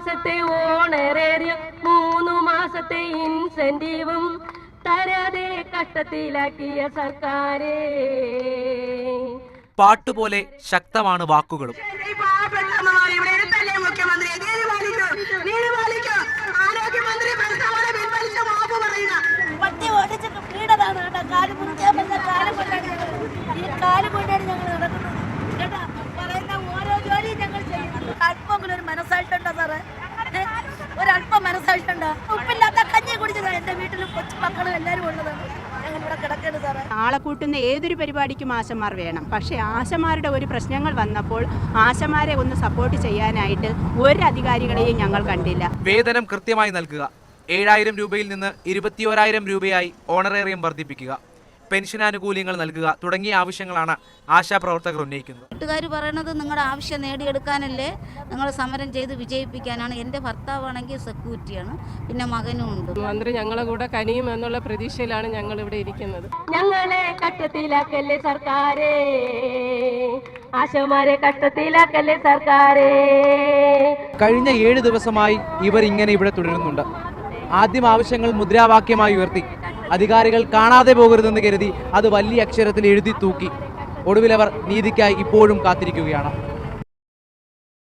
മാസത്തെ ഓണറേറിയ മൂന്നു മാസത്തെ ഇൻസെന്റീവും തരാതെ കഷ്ടത്തിലാക്കിയ സർക്കാരെ. പാട്ടുപോലെ ശക്തമാണ് വാക്കുകളും. ഈ പാവപ്പെട്ട അമ്മമാർ മനസ്സായിട്ടുണ്ടോ. ഉപ്പില്ലാത്ത കഞ്ഞി കുടിച്ചതാണ് എന്റെ വീട്ടിലും കൊച്ചു മക്കളും എല്ലാവരും ഉള്ളതാണ് ആളെ കൂട്ടുന്ന ഏതൊരു പരിപാടിക്കും ആശമാർ വേണം. പക്ഷേ ആശമാരുടെ ഒരു പ്രശ്നങ്ങൾ വന്നപ്പോൾ ആശമാരെ ഒന്ന് സപ്പോർട്ട് ചെയ്യാനായിട്ട് ഒരു അധികാരികളെയും ഞങ്ങൾ കണ്ടില്ല. വേതനം കൃത്യമായി നൽകുക. ഏഴായിരം രൂപയിൽ നിന്ന് ഇരുപത്തിയോരായിരം രൂപയായി ഓണറേറിയം വർദ്ധിപ്പിക്കുക. പെൻഷൻ ആനുകൂല്യങ്ങൾ നൽകുക തുടങ്ങിയ ആവശ്യങ്ങളാണ് ആശാപ്രവർത്തകർ ഉന്നയിക്കുന്നത്. വീട്ടുകാർ പറയണത് നിങ്ങളുടെ ആവശ്യം നേടിയെടുക്കാനല്ലേ? നിങ്ങൾ സമരം ചെയ്ത് വിജയിപ്പിക്കാനാണ്. എന്റെ ഭർത്താവാണെങ്കിൽ സെക്യൂരിറ്റിയാണ്. പിന്നെ മകനും ഉണ്ട്. മന്ത്രി ഞങ്ങളെ കൂടെ കനിയും എന്നുള്ള പ്രതീക്ഷയിലാണ് ഞങ്ങൾ ഇവിടെ ഇരിക്കുന്നത്. ഞങ്ങളെ കഷ്ടത്തിലാക്കല്ലേ സർക്കാരേ? ആശമാരെ കഷ്ടത്തിലാക്കല്ലേ സർക്കാരേ? കഴിഞ്ഞ ഏഴ് ദിവസമായി ഇവർ ഇങ്ങനെ ഇവിടെ തുടരുന്നുണ്ട്. ആദ്യം ആവശ്യങ്ങൾ മുദ്രാവാക്യമായി ഉയർത്തി. അധികാരികൾ കാണാതെ പോകരുതെന്ന് കരുതി അത് വലിയ അക്ഷരത്തിൽ എഴുതി തൂക്കി. ഒടുവിലവർ നീതിക്കായി ഇപ്പോഴും കാത്തിരിക്കുകയാണ്.